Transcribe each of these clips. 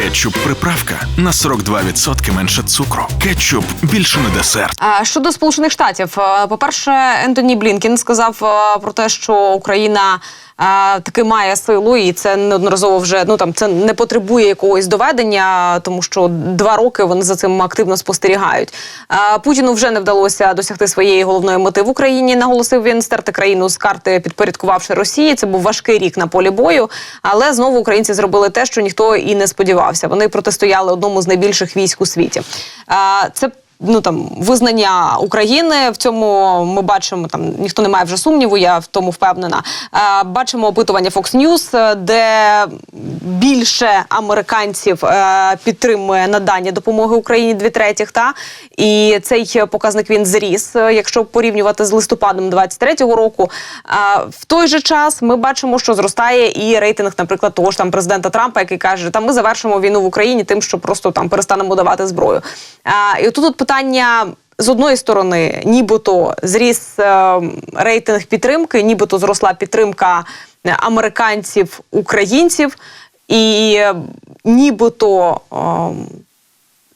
Кетчуп приправка на 42% менше цукру. Кетчуп більше не десерт. А щодо сполучених штатів, е, по-перше, Ентоні Блінкін сказав е, про те, що Україна. Е, Таки має силу, і це неодноразово вже ну там це не потребує якогось доведення, тому що два роки вони за цим активно спостерігають. Е, Путіну вже не вдалося досягти своєї головної мети в Україні. Наголосив він стерти країну з карти, підпорядкувавши Росії. Це був важкий рік на полі бою. Але знову українці зробили те, що ніхто і не сподівався. Вони протистояли одному з найбільших військ у світі. Е, Це ну там визнання України. В цьому ми бачимо там ніхто не має вже сумніву. Я в тому впевнена. Е, бачимо опитування Fox News, е, де більше американців е, підтримує надання допомоги Україні дві третіх. Та і цей показник він зріс, якщо порівнювати з листопадом 23-го року. В той же час ми бачимо, що зростає і рейтинг, наприклад, того ж там президента Трампа, який каже, там ми завершимо війну в Україні тим, що просто там перестанемо давати зброю. І тут от питання. З одної сторони, нібито зріс е, рейтинг підтримки, нібито зросла підтримка е, американців, українців, і е, нібито е,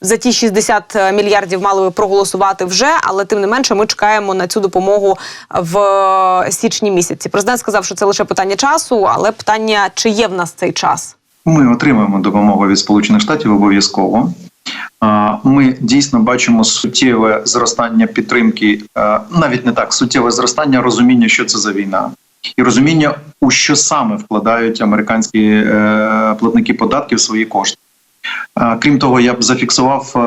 за ті 60 мільярдів мали би проголосувати вже, але тим не менше ми чекаємо на цю допомогу в е, січні місяці. Президент сказав, що це лише питання часу, але питання, чи є в нас цей час. Ми отримуємо допомогу від Сполучених Штатів обов'язково. Ми дійсно бачимо суттєве зростання підтримки, навіть не так суттєве зростання розуміння, що це за війна, і розуміння, у що саме вкладають американські е, платники податків свої кошти. Крім того, я б зафіксував е,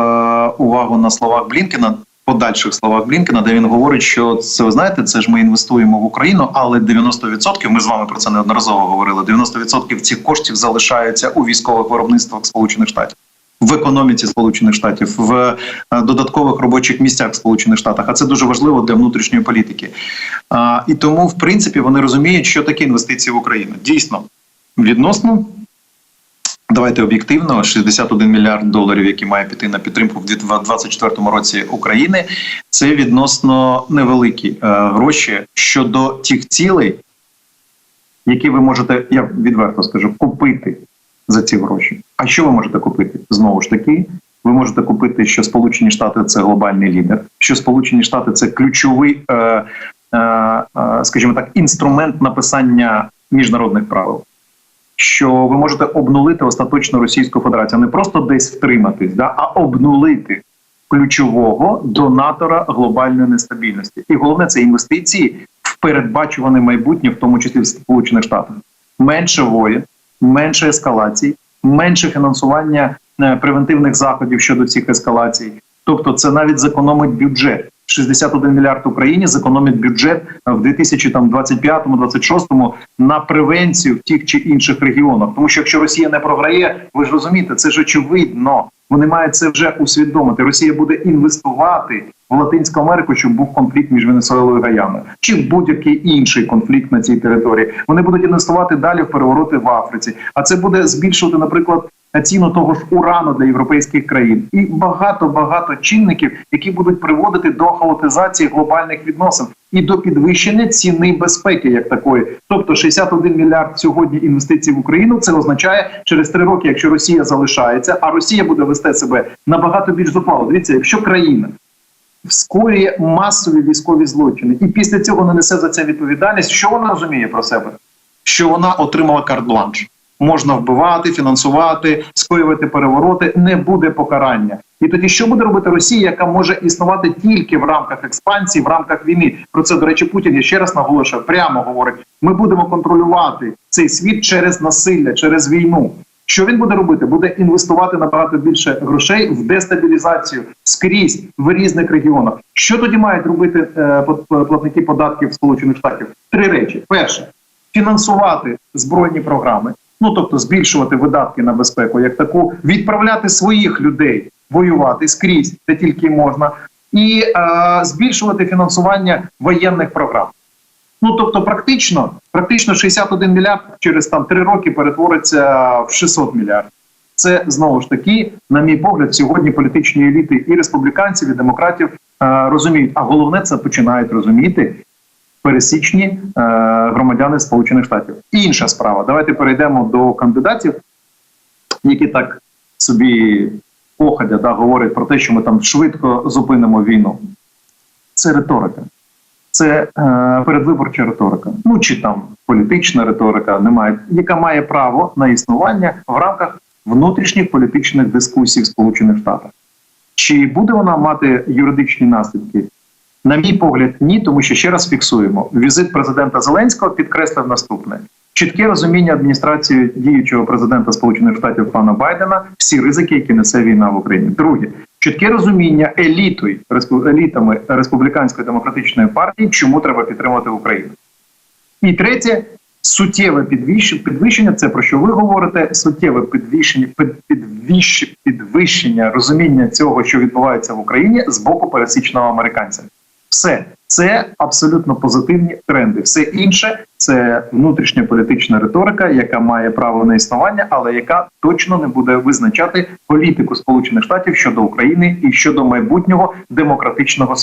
увагу на словах Блінкена. Подальших словах Блінкена, де він говорить, що це ви знаєте, це ж ми інвестуємо в Україну, але 90%, ми з вами про це неодноразово говорили. 90% цих коштів залишаються у військових виробництвах Сполучених Штатів, в економіці Сполучених Штатів, в е, додаткових робочих місцях в Сполучених Штатах. А це дуже важливо для внутрішньої політики. І тому, в принципі, вони розуміють, що таке інвестиції в Україну. Дійсно, відносно Давайте об'єктивно 61 мільярд доларів, які має піти на підтримку в 2024 році України. Це відносно невеликі е, гроші щодо тих цілей, які ви можете, я відверто скажу, купити за ці гроші. А що ви можете купити? Знову ж таки, ви можете купити, що Сполучені Штати це глобальний лідер, що Сполучені Штати це ключовий, е, е, е, скажімо так, інструмент написання міжнародних правил що ви можете обнулити остаточно Російську Федерацію, не просто десь втриматись, да, а обнулити ключового донатора глобальної нестабільності. І головне це інвестиції в передбачуване майбутнє, в тому числі в Сполучених Штатах. Менше воєн, менше ескалацій, менше фінансування е, превентивних заходів щодо цих ескалацій. Тобто, це навіть зекономить бюджет. 61 мільярд Україні зекономить бюджет в 2025-2026 на превенцію в тих чи інших регіонах. Тому що якщо Росія не програє, ви ж розумієте, це ж очевидно. Вони мають це вже усвідомити. Росія буде інвестувати в Латинську Америку, щоб був конфлікт між Венесуелою і Гаяною, чи будь-який інший конфлікт на цій території. Вони будуть інвестувати далі в перевороти в Африці. А це буде збільшувати, наприклад, ціну того ж урану для європейських країн, і багато багато чинників, які будуть приводити до хаотизації глобальних відносин і до підвищення ціни безпеки, як такої. Тобто 61 мільярд сьогодні інвестицій в Україну. Це означає через три роки, якщо Росія залишається, а Росія буде вести себе набагато більш зухвало. Дивіться, якщо країна скорює масові військові злочини, і після цього не несе за це відповідальність, що вона розуміє про себе? Що вона отримала карт-бланш можна вбивати, фінансувати, скоювати перевороти, не буде покарання. І тоді що буде робити Росія, яка може існувати тільки в рамках експансії, в рамках війни? Про це до речі, Путін я ще раз наголошую, прямо говорить: ми будемо контролювати цей світ через насилля, через війну. Що він буде робити? Буде інвестувати набагато більше грошей в дестабілізацію скрізь в різних регіонах. Що тоді мають робити е, платники податків Сполучених Штатів? Три речі: перше фінансувати збройні програми. Ну тобто збільшувати видатки на безпеку, як таку відправляти своїх людей воювати скрізь, де тільки можна, і е, збільшувати фінансування воєнних програм. Ну тобто, практично, практично 61 мільярд через там 3 роки перетвориться в 600 мільярдів. Це знову ж таки, на мій погляд, сьогодні політичні еліти і республіканців, і демократів е, розуміють. А головне це починають розуміти пересічні е, громадяни Сполучених Штатів. Інша справа. Давайте перейдемо до кандидатів, які так собі походя да, говорять про те, що ми там швидко зупинимо війну. Це риторика. Це е, передвиборча риторика. Ну чи там політична риторика, немає, яка має право на існування в рамках внутрішніх політичних дискусій в Сполучених Штатах. Чи буде вона мати юридичні наслідки? На мій погляд, ні, тому що ще раз фіксуємо: візит президента Зеленського підкреслив наступне: чітке розуміння адміністрації діючого президента Сполучених Штатів пана Байдена, всі ризики, які несе війна в Україні. Друге, чітке розуміння елітою елітами республіканської демократичної партії, чому треба підтримати Україну. І третє. Суттєве підвищення, підвищення це про що ви говорите? Суттєве підвищення, під, підвищ, підвищення розуміння цього, що відбувається в Україні з боку пересічного американця. Все це абсолютно позитивні тренди. Все інше це внутрішня політична риторика, яка має право на існування, але яка точно не буде визначати політику Сполучених Штатів щодо України і щодо майбутнього демократичного.